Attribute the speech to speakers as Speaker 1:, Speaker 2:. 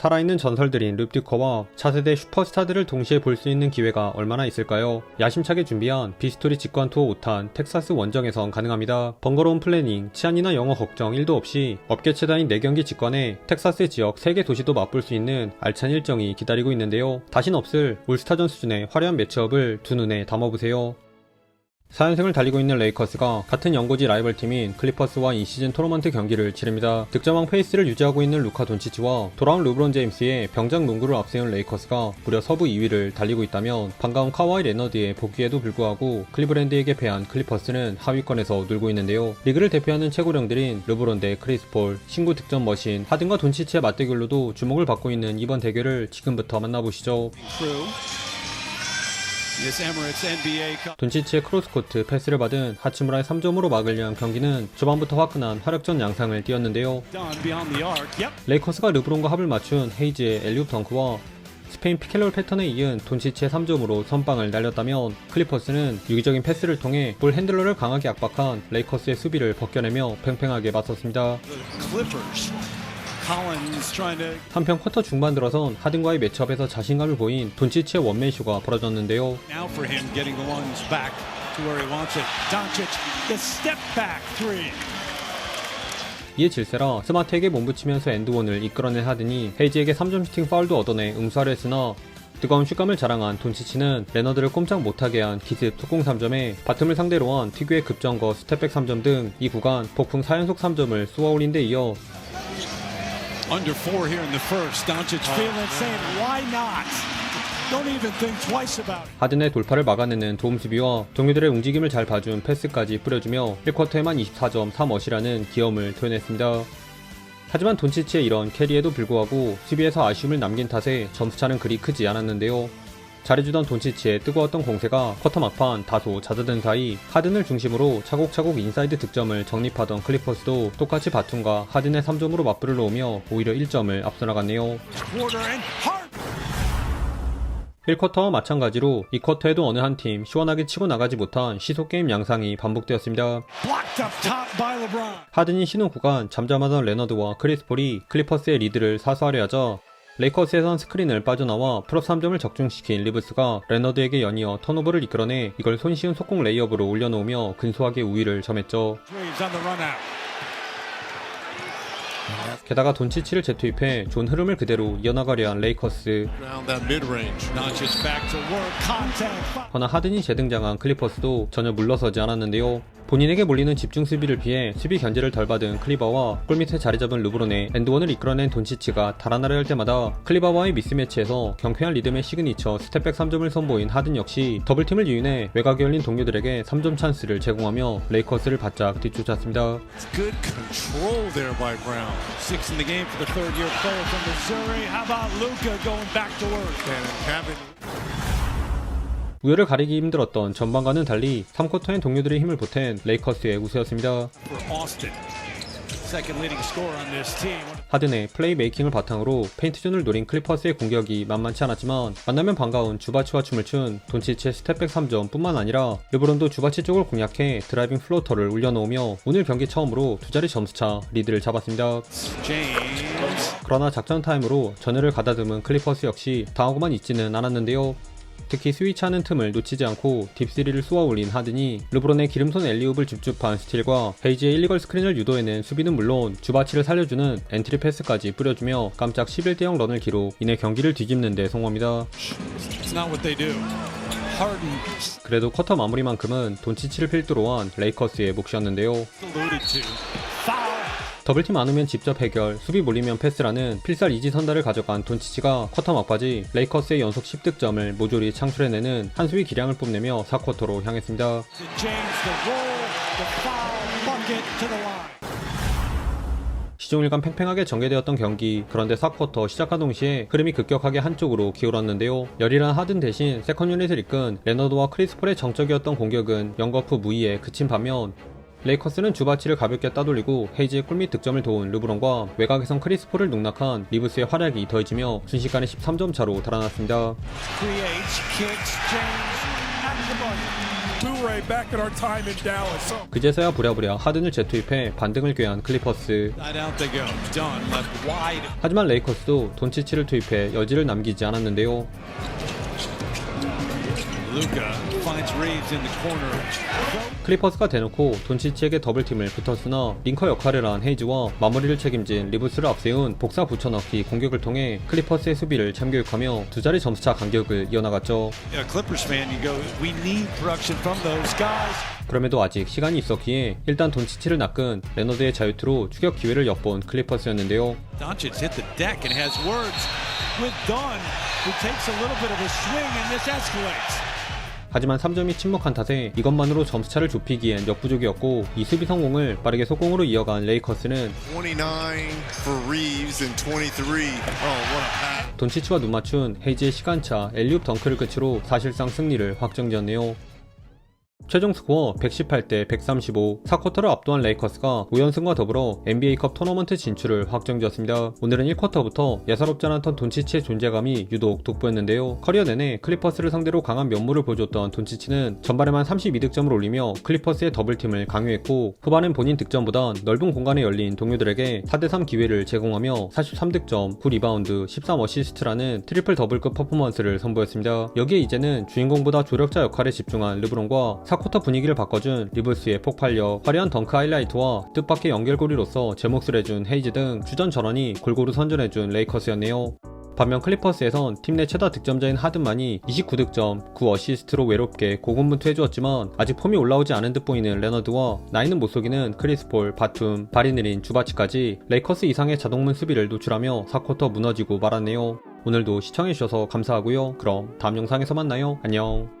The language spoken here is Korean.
Speaker 1: 살아있는 전설들인 릅듀커와 차세대 슈퍼스타들을 동시에 볼 수 있는 기회가 얼마나 있을까요? 야심차게 준비한 비스토리 직관 투어 5탄 텍사스 원정에선 가능합니다. 번거로운 플래닝, 치안이나 영어 걱정 1도 없이 업계 최다인 4경기 직관에 텍사스 지역 3개 도시도 맛볼 수 있는 알찬 일정이 기다리고 있는데요. 다신 없을 올스타전 수준의 화려한 매치업을 두 눈에 담아보세요. 4연승을 달리고 있는 레이커스가 같은 연고지 라이벌 팀인 클리퍼스와 이 시즌 토너먼트 경기를 치릅니다. 득점왕 페이스를 유지하고 있는 루카 돈치치와 돌아온 르브론 제임스의 병장 농구를 앞세운 레이커스가 무려 서부 2위를 달리고 있다면 반가운 카와이 레너드의 복귀에도 불구하고 클리브랜드에게 패한 클리퍼스는 하위권에서 놀고 있는데요. 리그를 대표하는 최고령들인 르브론 대 크리스폴, 신구 득점 머신, 하든과 돈치치의 맞대결로도 주목을 받고 있는 이번 대결을 지금부터 만나보시죠. 돈치치의 크로스코트 패스를 받은 하치무라의 3점으로 막을 위한 경기는 초반부터 화끈한 화력전 양상을 띄었는데요.
Speaker 2: Yep.
Speaker 1: 레이커스가 르브론과 합을 맞춘 헤이즈의 엘리웁 덩크와 스페인 피켈롤 패턴에 이은 돈치치의 3점으로 선빵을 날렸다면 클리퍼스는 유기적인 패스를 통해 볼 핸들러를 강하게 압박한 레이커스의 수비를 벗겨내며 팽팽하게 맞섰습니다. 한편 쿼터 중반 들어선 하든과의 매치업에서 자신감을 보인 돈치치의 원맨쇼가 벌어졌는데요. 이에 질세라 스마트에게 몸붙이면서 엔드원을 이끌어낸 하든이 헤이지에게 3점 슈팅 파울도 얻어내 응수하려 했으나 뜨거운 슛감을 자랑한 돈치치는 레너드를 꼼짝 못하게 한 기습 속공 3점에 바텀을 상대로 한 특유의 급정거 스텝백 3점 등 이 구간 폭풍 4연속 3점을 쏘아올린 데 이어
Speaker 2: Under four here in the first. Doncic feeling it, saying, why not? Don't even think twice about it.
Speaker 1: 하든의 돌파를 막아내는 도움 수비와 동료들의 움직임을 잘 봐준 패스까지 뿌려주며 1쿼터에만 24점 3어시라는 기염을 표현했습니다. 하지만 돈치치의 이런 캐리에도 불구하고 수비에서 아쉬움을 남긴 탓에 점수차는 그리 크지 않았는데요. 잘해주던 돈치치의 뜨거웠던 공세가 쿼터 막판 다소 잦아든 사이 하든을 중심으로 차곡차곡 인사이드 득점을 정립하던 클리퍼스도 똑같이 바툼과 하든의 3점으로 맞불을 놓으며 오히려 1점을 앞서 나갔네요.
Speaker 2: Quarter and hard.
Speaker 1: 1쿼터와 마찬가지로 2쿼터에도 어느 한 팀 시원하게 치고 나가지 못한 시속 게임 양상이 반복되었습니다. 하든이 신호 구간 잠잠하던 레너드와 크리스폴이 클리퍼스의 리드를 사수하려 하자 레이커스에선 스크린을 빠져나와 프로 3점을 적중시킨 리브스가 레너드에게 연이어 턴오버를 이끌어내 이걸 손쉬운 속공 레이업으로 올려놓으며 근소하게 우위를 점했죠. 게다가 돈치치를 재투입해 좋은 흐름을 그대로 이어나가려 한 레이커스. 허나 하든이 재등장한 클리퍼스도 전혀 물러서지 않았는데요. 본인에게 몰리는 집중 수비를 피해 수비 견제를 덜 받은 클리버와 골밑에 자리 잡은 르브론의 엔드원을 이끌어낸 돈치치가 달아나려 할 때마다 클리버와의 미스매치에서 경쾌한 리듬의 시그니처 스텝백 3점을 선보인 하든 역시 더블팀을 유인해 외곽에 열린 동료들에게 3점 찬스를 제공하며 레이커스를 바짝 뒤쫓았습니다. 우열을 가리기 힘들었던 전반과는 달리 3쿼터엔 동료들의 힘을 보탠 레이커스의
Speaker 2: team.
Speaker 1: 하든의 플레이 메이킹을 바탕으로 페인트존을 노린 클리퍼스의 공격이 만만치 않았지만 만나면 반가운 주바치와 춤을 춘 돈치치의 스텝백 3점 뿐만 아니라 르브론도 주바치 쪽을 공략해 드라이빙 플로터를 올려놓으며 오늘 경기 처음으로 두 자리 점수차 리드를 잡았습니다. 그러나 작전 타임으로 전열을 가다듬은 클리퍼스 역시 당하고만 있지는 않았는데요. 특히 스위치하는 틈을 놓치지 않고 딥스리를 쏘아 올린 하든이 르브론의 기름손 엘리웁을 줍줍한 스틸과 베이지의 일리걸 스크린을 유도해낸 수비는 물론 주바치를 살려주는 엔트리 패스까지 뿌려주며 깜짝 11대0 런을 기록 이내 경기를 뒤집는 데 성공합니다. 그래도 쿼터 마무리만큼은 돈치치를 필두로 한 레이커스의 몫이었는데요. 더블팀 안으면 직접 해결, 수비 몰리면 패스라는 필살 이지 선다를 가져간 돈치치가 쿼터 막바지 레이커스의 연속 10득점을 모조리 창출해내는 한 수비 기량을 뽐내며 4쿼터로 향했습니다. 시종일관 팽팽하게 전개되었던 경기 그런데 4쿼터 시작한 동시에 흐름이 급격하게 한쪽으로 기울었는데요 열일한 하든 대신 세컨 유닛을 이끈 레너드와 크리스폴의 정적이었던 공격은 영거프 무의에 그친 반면 레이커스는 주바치를 가볍게 따돌리고 헤이즈의 꿀밑 득점을 도운 르브론과 외곽에선 크리스폴을 농락한 리브스의 활약이 더해지며 순식간에 13점 차로 달아났습니다. 그제서야 부랴부랴 하든을 재투입해 반등을 꾀한 클리퍼스. 하지만 레이커스도 돈치치를 투입해 여지를 남기지 않았는데요. 클리퍼스가 대놓고 돈치치에게 더블팀을 붙었으나 링커 역할을 한 헤이즈와 마무리를 책임진 리브스를 앞세운 복사 붙여넣기 공격을 통해 클리퍼스의 수비를 참교육하며 두 자리 점수차 간격을 이어나갔죠. 그럼에도 아직 시간이 있었기에 일단 돈치치를 낚은 레너드의 자유투로 추격 기회를 엿본 클리퍼스였는데요.
Speaker 2: Doncic hit the deck and has words with Dunn, who takes a little bit of a swing and this escalates.
Speaker 1: 하지만 3점이 침묵한 탓에 이것만으로 점수차를 좁히기엔 역부족이었고 이 수비 성공을 빠르게 속공으로 이어간 레이커스는
Speaker 3: 29 for Reeves and 23. Oh.
Speaker 1: 돈치치와 눈 맞춘 헤이즈의 시간차 엘리웁 덩크를 끝으로 사실상 승리를 확정지었네요. 최종 스코어 118대 135 4쿼터를 압도한 레이커스가 5연승과 더불어 NBA컵 토너먼트 진출을 확정지었습니다. 오늘은 1쿼터부터 예사롭지 않았던 돈치치의 존재감이 유독 돋보였는데요. 커리어 내내 클리퍼스를 상대로 강한 면모를 보여줬던 돈치치는 전반에만 32득점을 올리며 클리퍼스의 더블팀을 강요했고 후반엔 본인 득점보단 넓은 공간에 열린 동료들에게 4대3 기회를 제공하며 43득점, 9리바운드, 13어시스트라는 트리플 더블급 퍼포먼스를 선보였습니다. 여기에 이제는 주인공보다 조력자 역할에 집중한 르브론과 4쿼터 분위기를 바꿔준 리브스의 폭발력, 화려한 덩크 하이라이트와 뜻밖의 연결고리로서 제 몫을 해준 헤이즈 등 주전 전원이 골고루 선전해준 레이커스였네요. 반면 클리퍼스에선 팀 내 최다 득점자인 하든만이 29득점, 9어시스트로 외롭게 고군분투해주었지만 아직 폼이 올라오지 않은 듯 보이는 레너드와 나이는 못 속이는 크리스폴, 바툼, 발이 느린 주바치까지 레이커스 이상의 자동문 수비를 노출하며 4쿼터 무너지고 말았네요. 오늘도 시청해주셔서 감사하고요. 그럼 다음 영상에서 만나요. 안녕.